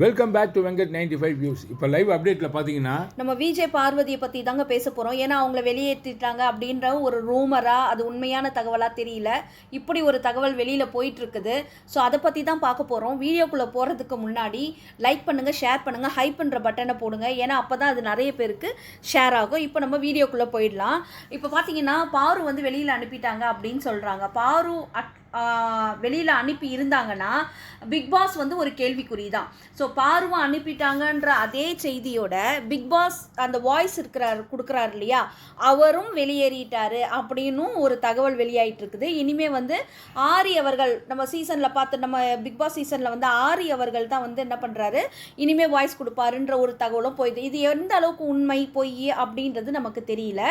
Welcome back to Venkat ninety five views இப்போ live அப்டேட்டில் பார்த்தீங்கன்னா நம்ம விஜய் பார்வதியை பற்றி தாங்க பேச போகிறோம் ஏன்னா அவங்கள வெளியேற்றிட்டாங்க அப்படின்ற ஒரு ரூமராக அது உண்மையான தகவலாக தெரியல. இப்படி ஒரு தகவல் வெளியில் போயிட்டு இருக்குது ஸோ அதை பற்றி தான் பார்க்க போகிறோம் வீடியோக்குள்ளே போகிறதுக்கு முன்னாடி லைக் பண்ணுங்கள் ஷேர் பண்ணுங்கள் ஹைப் பண்ணுற பட்டனை போடுங்க. ஏன்னா அப்போ தான் அது நிறைய பேருக்கு ஷேர் ஆகும். இப்போ நம்ம வீடியோக்குள்ளே போயிடலாம். இப்போ பார்த்தீங்கன்னா பாரு வந்து வெளியில் அனுப்பிட்டாங்க அப்படின்னு சொல்கிறாங்க பாரு அட் வெளியில் அனுப்பி இருந்தாங்கன்னா பிக் பாஸ் வந்து ஒரு கேள்விக்குறி தான் ஸோ பார்வை அனுப்பிட்டாங்கன்ற அதே செய்தியோட பிக் பாஸ் அந்த வாய்ஸ் இருக்கிறார் கொடுக்குறாரு இல்லையா? அவரும் வெளியேறிட்டார் அப்படின்னும் ஒரு தகவல் வெளியாயிட்டு இருக்குது இனிமே வந்து ஆரி அவர்கள் நம்ம சீசனில் பார்த்து நம்ம பிக்பாஸ் சீசனில் வந்து ஆரி அவர்கள் தான் வந்து என்ன பண்ணுறாரு இனிமேல் வாய்ஸ் கொடுப்பாருன்ற ஒரு தகவலும் போயிடுது இது எந்த அளவுக்கு உண்மை பொய் அப்படின்றது நமக்கு தெரியல.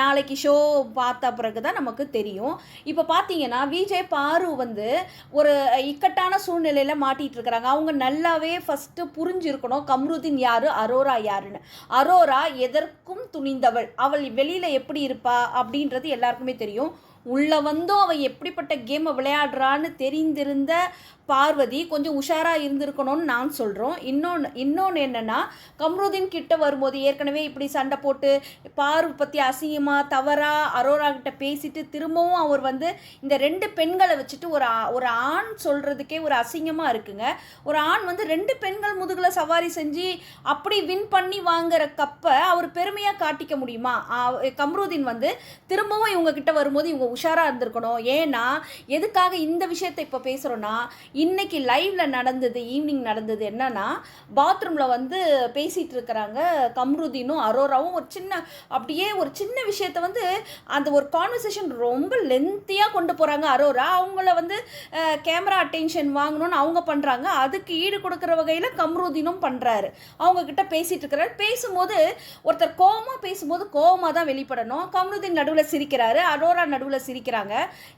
நாளைக்கு ஷோ பார்த்த பிறகு தான் நமக்கு தெரியும். இப்போ பார்த்தீங்கன்னா விஜய் பாரு வந்து ஒரு இக்கட்டான சூழ்நிலையில் மாட்டிகிட்டு இருக்கிறாங்க. அவங்க நல்லாவே ஃபஸ்ட்டு புரிஞ்சிருக்கணும் கம்ருதீன் யார் அரோரா யாருன்னு. அரோரா எதற்கும் துணிந்தவள். அவள் வெளியில் எப்படி இருப்பா அப்படின்றது எல்லாருக்குமே தெரியும். உள்ளே வந்தும் அவள் எப்படிப்பட்ட கேமை விளையாடுறான்னு தெரிந்திருந்த பார்வதி கொஞ்சம் உஷாராக இருந்திருக்கணும்னு நான் சொல்கிறோம் இன்னொன்று இன்னொன்று என்னென்னா கம்ருதீன் கிட்ட வரும்போது ஏற்கனவே இப்படி சண்டை போட்டு பார்வை பற்றி அசிங்கமாக தவறாக அரோரா கிட்ட பேசிட்டு திரும்பவும் அவர் வந்து இந்த ரெண்டு பெண்களை வச்சுட்டு ஒரு ஒரு ஆண் சொல்கிறதுக்கே ஒரு அசிங்கமாக இருக்குங்க. ஒரு ஆண் வந்து ரெண்டு பெண்கள் முதுகில் சவாரி செஞ்சு அப்படி வின் பண்ணி வாங்குற கப்பை அவர் பெருமையாக காட்டிக்க முடியுமா? கம்ருதீன் வந்து திரும்பவும் இவங்க கிட்ட வரும்போது இவங்க உஷாராக இருந்திருக்கணும். ஏன்னா எதுக்காக இந்த விஷயத்தை இப்போ பேசுகிறோன்னா இன்னைக்கு லைவ்ல நடந்தது ஈவினிங் நடந்தது என்னன்னா பாத்ரூமில் வந்து பேசிகிட்டு இருக்கிறாங்க கம்ருதீனும் அரோராவும். ஒரு சின்ன அப்படியே ஒரு சின்ன விஷயத்த வந்து அந்த ஒரு கான்வர்சேஷன் ரொம்ப லென்த்தியாக கொண்டு போகிறாங்க அரோரா. அவங்கள வந்து கேமரா அட்டென்ஷன் வாங்கணும்னு அவங்க பண்ணுறாங்க அதுக்கு ஈடு கொடுக்குற வகையில் கம்ருதீனும் பண்ணுறாரு அவங்க கிட்ட பேசிட்டு இருக்கிறாரு. பேசும்போது ஒருத்தர் கோவமா பேசும்போது கோவமாக தான் வெளிப்படணும். கம்ருதீன் நடுவில் சிரிக்கிறாரு அரோரா நடுவில் சிரிக்கிறாங்க.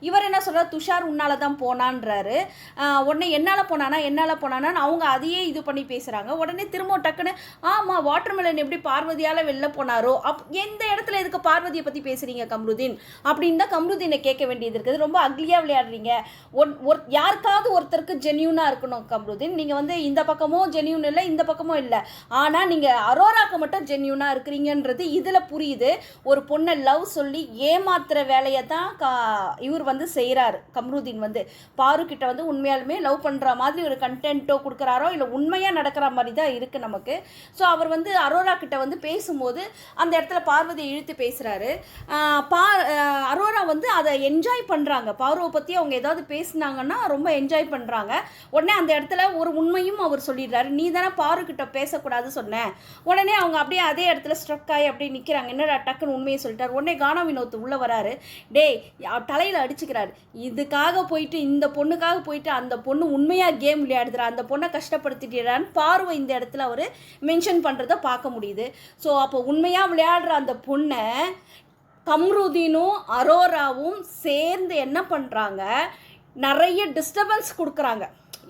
இவர் என்ன சொல்றாரு? துஷார் உன்னால தான் போனான்றாரு உடனே என்னால் போனானா என்னால் போனானான்னு அவங்க அதையே இது பண்ணி பேசுகிறாங்க உடனே திரும்ப டக்குன்னு ஆமாம் வாட்டர்மெலன் எப்படி பார்வதியால் வெளில போனாரோ? அப் எந்த இடத்துல இதுக்கு பார்வதியை பற்றி பேசுகிறீங்க கம்ருதீன்? அப்படின்னு தான் கம்ருதீனை கேட்க வேண்டியது இருக்குது. ரொம்ப அக்லியாக விளையாடுறீங்க. ஒன் ஒரு யாருக்காவது ஒருத்தருக்கு ஜென்யூனாக இருக்கணும் கம்ருதீன். நீங்கள் வந்து இந்த பக்கமும் ஜென்யூன் இல்லை இந்த பக்கமும் இல்லை. ஆனால் நீங்கள் அரோராக்கு மட்டும் ஜென்யூனாக இருக்கிறீங்கன்றது இதில் புரியுது. ஒரு பொண்ணை லவ் சொல்லி ஏமாத்துற வேலையை தான் கா இவர் வந்து செய்கிறார் கம்ருதீன் வந்து. பாரு கிட்ட வந்து உண்மையாலுமே லவ் பண்ணுற மாதிரி ஒரு கண்டென்ட்டோ கொடுக்குறாரோ இல்லை உண்மையாக நடக்கிற மாதிரி தான் இருக்குது நமக்கு. ஸோ அவர் வந்து அரோரா கிட்ட வந்து பேசும்போது அந்த இடத்துல பார்வதியை இழுத்து பேசுகிறாரு பா அரோரா வந்து அதை என்ஜாய் பண்ணுறாங்க பார்வை பற்றி அவங்க ஏதாவது பேசுனாங்கன்னா ரொம்ப என்ஜாய் பண்ணுறாங்க உடனே அந்த இடத்துல ஒரு உண்மையும் அவர் சொல்லிடுறாரு. நீ தானே பாரு கிட்ட பேசக்கூடாது சொன்னேன் உடனே அவங்க அப்படியே அதே இடத்துல ஸ்ட்ரக் ஆகி அப்படியே நிற்கிறாங்க என்னடா டக்குன்னு உண்மையை சொல்லிட்டார்? உடனே கானா வினோத் உள்ளே வராரு. டேய் தலையில் அடிச்சுக்கிறாரு. இதுக்காக போயிட்டு இந்த பொண்ணுக்காக போயிட்டு அந்த பொண்ணு உண்மையாக கேம் விளையாடுதுரா அந்த பொண்ணை கஷ்டப்படுத்திட்டான்னு பார்வை இந்த இடத்துல அவர் மென்ஷன் பண்ணுறத பார்க்க முடியுது. ஸோ அப்போ உண்மையாக விளையாடுற அந்த பொண்ணை கம்ருதீனும் அரோராவும் சேர்ந்து என்ன பண்ணுறாங்க நிறைய டிஸ்டர்பன்ஸ் கொடுக்குறாங்க.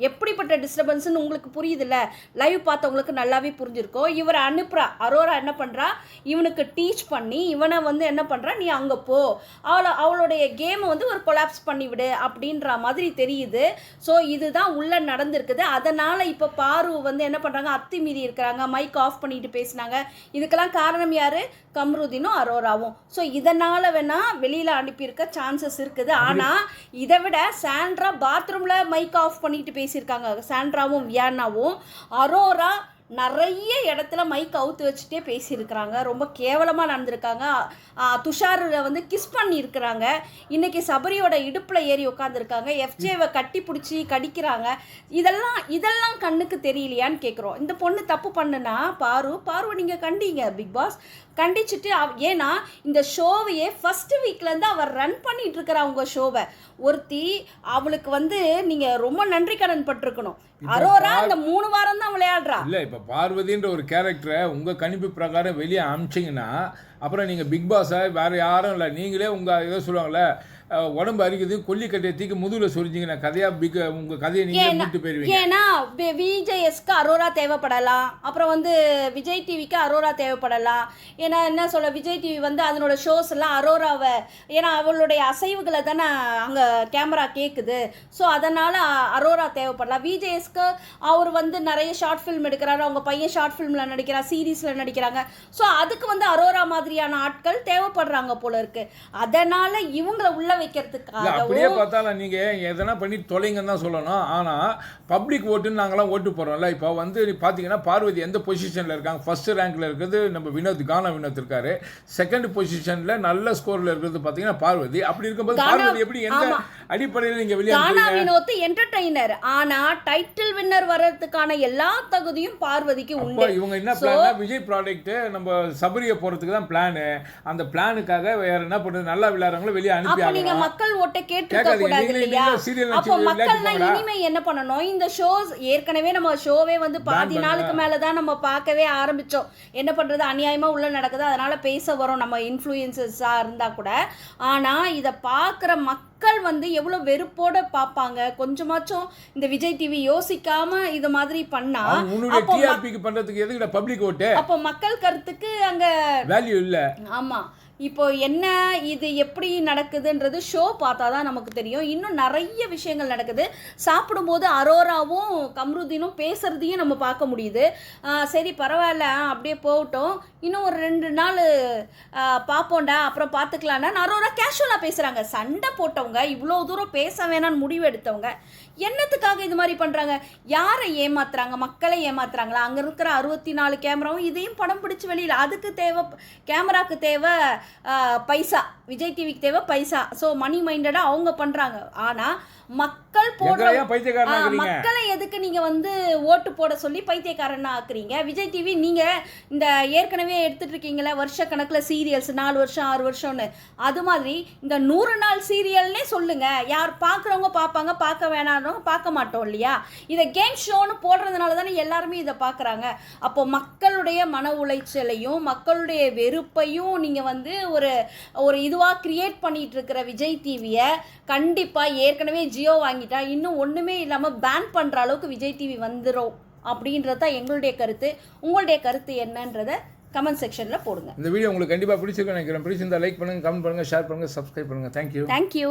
எப்படிப்பட்ட டிஸ்டர்பன்ஸ்னு உங்களுக்கு புரியுதுல்ல? லைவ் பார்த்தவங்களுக்கு நல்லாவே புரிஞ்சிருக்கும். இவரை அனுப்புகிறா அரோரா என்ன பண்ணுறா இவனுக்கு டீச் பண்ணி இவனை வந்து என்ன பண்ணுறா நீ அங்கே போ. அவளை அவளுடைய கேமை வந்து ஒரு கொலாப்ஸ் பண்ணிவிடு அப்படின்ற மாதிரி தெரியுது. ஸோ இதுதான் உள்ளே நடந்திருக்குது. அதனால் இப்போ பாரு வந்து என்ன பண்ணுறாங்க அத்தி மீறி இருக்கிறாங்க. மைக் ஆஃப் பண்ணிட்டு பேசினாங்க. இதுக்கெல்லாம் காரணம் யார்? கம்ருதீனும் அரோராவும். ஸோ இதனால் வேணால் வெளியில் அனுப்பியிருக்க சான்சஸ் இருக்குது. ஆனால் இதை விட சாண்ட்ரா பாத்ரூமில் மைக் ஆஃப் பண்ணிட்டு பேசியிருக்காங்க சாண்ட்ராவும் வியானாவும். அரோரா நிறைய இடத்துல மைக் அவுத்து வச்சுட்டே பேசியிருக்கிறாங்க. ரொம்ப கேவலமாக நடந்திருக்காங்க. ஆ, துஷாரை வந்து கிஸ் பண்ணியிருக்கிறாங்க. இன்னைக்கு சபரியோட இடுப்பில் ஏறி உட்காந்துருக்காங்க எஃப்ஜேவை கட்டி பிடிச்சி கடிக்கிறாங்க. இதெல்லாம் இதெல்லாம் கண்ணுக்கு தெரியலையான்னு கேட்குறோம் இந்த பொண்ணு தப்பு பண்ணுனா? பாரு பார்வை நீங்கள் கண்டீங்க பிக் பாஸ் கண்டிச்சுட்டு அவ- ஏன்னா இந்த ஷோவையே ஃபர்ஸ்ட் வீக்லேருந்து அவர் ரன் பண்ணிட்டு இருக்கிற அவங்க ஷோவை. ஒருத்தி அவளுக்கு வந்து நீங்கள் ரொம்ப நன்றி கடன் பட்டிருக்கணும். அரோரா இந்த மூணு வாரம் தான் விளையாடுறா. இல்லை இப்போ பார்வதின்ற ஒரு கேரக்டரை உங்கள் கணிப்பு பிரகாரம் வெளியே அமிச்சிங்கன்னா அப்புறம் நீங்கள் பிக் பாஸை வேறு யாரும் இல்லை. நீங்களே உங்கள் இதை சொல்லுவாங்கள்ல உடம்பு அரிக்குது கொல்லிக்கட்டையை தீக்கு முதுகில் சொரிஞ்சிங்கன்னா கதையாக பிக் உங்கள் கதையை நீங்களே மூட்டு போயிருவீங்க. ஏன்னா விஜேஎஸ்க்கு அரோரா தேவைப்படலாம். அப்புறம் வந்து விஜய் டிவிக்கு அரோரா தேவைப்படலாம். ஏன்னா என்ன சொல்ல விஜய் டிவி வந்து அதனோட ஷோஸ் எல்லாம் அரோராவை ஏன்னா அவளுடைய அசைவுகளை தானே அங்கே கேமரா கேட்குது ஸோ அதனால் அரோரா தேவைப்படலாம். விஜேஎஸ்க்கு அவர் வந்து நிறைய ஷார்ட் ஃபிலிம் எடுக்கிறாரு. அவங்க பையன் ஷார்ட் ஃபிலிமில் நடிக்கிறா சீரீஸில் நடிக்கிறாங்க. ஸோ அதுக்கு வந்து அரோரா மாதிரியான ஆட்கள் தேவைப்படுறாங்க போல இருக்கு. அதனால் இவங்களை உள்ள வைக்கிறதுக்காக அப்படியே பார்த்தாலும் நீங்க எதனா பண்ணி தொலைங்கன்னு தான் சொல்லணும். ஆனா பப்ளிக் ஓட்டுன்னு நாங்களாம் ஓட்டு போறோம்ல இப்போ வந்து நீ பாத்தீங்கன்னா பார்வதி எந்த பொசிஷன்ல இருக்காங்க? ஃபர்ஸ்ட் ரேங்க்ல இருக்கிறது நம்ம வினோத் கானா வினோத் இருக்காரு. செகண்ட் பொசிஷன்ல நல்ல ஸ்கோர்ல இருக்கிறது பாத்தீங்கன்னா பார்வதி. அப்படி இருக்கும்போது பார்வதி எப்படி எந்த. அடிப்படையில் நீங்க வெளியே கானா? வினோத் என்டர்டெய்னர் ஆனா டைட்டில் வின்னர் வர்றதுக்கான எல்லா தகுதியும் பார்வதிக்கு உண்டு. இவங்க என்ன பிளான் விஜய் ப்ராடக்ட் நம்ம சபரியை போறதுக்கு தான் பிளானு அந்த பிளானுக்காக வேற என்ன பண்றது நல்லா விளையாடுறவங்கள வெளியே அனுப்பி நீங்க மக்கள் ஓட்ட கேட்டிருக்க. கூடாது இல்லையா? அப்போ மக்கள்லாம் இனிமே என்ன பண்ணணும்? இந்த ஷோஸ் ஏற்கனவே நம்ம ஷோவே வந்து பாதி. நாளுக்கு மேல தான் நம்ம பார்க்கவே ஆரம்பிச்சோம். என்ன பண்றது? அநியாயமா உள்ள நடக்குது. அதனால பேச வரோம் நம்ம இன்ஃப்ளூயன்சஸா இருந்தா கூட. ஆனா இத பார்க்குற மக்கள் வந்து எவ்வளவு வெறுப்போட பார்ப்பாங்க? கொஞ்சமாச்சும் இந்த விஜய் டிவி யோசிக்காம இது மாதிரி பண்ணா அப்போ பண்றதுக்கு எதுக்கு பப்ளிக் ஓட்டு? அப்போ மக்கள் கருத்துக்கு அங்க வேல்யூ இல்ல. ஆமா. இப்போ என்ன இது எப்படி நடக்குதுன்றது ஷோ பார்த்தா தான் நமக்கு தெரியும். இன்னும் நிறைய விஷயங்கள் நடக்குது. சாப்பிடும்போது அரோராவும் கம்ருதீனும் பேசுகிறதையும் நம்ம பார்க்க முடியுது. சரி பரவாயில்ல அப்படியே போகட்டும். இன்னும் ஒரு ரெண்டு நாள் பார்ப்போண்டா அப்புறம் பார்த்துக்கலான்னா அரோரா கேஷுவலாக பேசுகிறாங்க சண்டை போட்டவங்க இவ்வளோ தூரம் பேச வேணாம்னு முடிவு எடுத்தவங்க என்னத்துக்காக இது மாதிரி பண்ணுறாங்க யாரை ஏமாத்துறாங்க? மக்களை ஏமாத்துறாங்களா? அங்கே இருக்கிற அறுபத்தி நாலு கேமராவும் இதையும் படம் பிடிச்சி வெளியில் அதுக்கு தேவை கேமராக்கு தேவை பைசா. விஜய் டிவிக்கு தேவை பைசா. ஸோ மணி மைண்டடாக அவங்க பண்ணுறாங்க ஆனால் மக்கள் போடுற மக்களை எதுக்கு நீங்க வந்து ஓட்டு போட சொல்லி பைத்தியக்காரனா ஆக்குறீங்க? விஜய் டிவி நீங்க இந்த ஏற்கனவே எடுத்துட்டு இருக்கீங்களே வருஷ கணக்குல சீரியல்ஸ் நாலு வருஷம் ஆறு வருஷம்னு. அது மாதிரி இந்த நூறு நாள் சீரியல்னே சொல்லுங்க. யார் பார்க்குறவங்க பார்ப்பாங்க பார்க்க வேணான்றவங்க பார்க்க மாட்டோம் இல்லையா? இதை கேம் ஷோன்னு போடுறதுனால தானே எல்லாருமே இதை பார்க்குறாங்க அப்போ மக்களுடைய மன உளைச்சலையும் மக்களுடைய வெறுப்பையும் நீங்கள் வந்து ஒரு ஒரு இதுவாக கிரியேட் பண்ணிட்டு இருக்கிற விஜய் டிவியை கண்டிப்பாக ஏற்கனவே ஜியோ வாங்கிட்டா. இன்னும் ஒன்றுமே இல்லாமல் பேன் பண்ணுற அளவுக்கு விஜய் டிவி வந்துடும் அப்படின்றது தான் எங்களுடைய கருத்து. உங்களுடைய கருத்து என்னன்றதை கமெண்ட் செக்ஷனில் போடுங்க. இந்த வீடியோ உங்களுக்கு கண்டிப்பா பிடிச்சிருக்குன்னு நினைக்கிறேன். பிடிச்சிருந்தா லைக் பண்ணுங்க கமெண்ட் பண்ணுங்க ஷேர் பண்ணுங்க சப்ஸ்கிரைப் பண்ணுங்க. Thank you thank you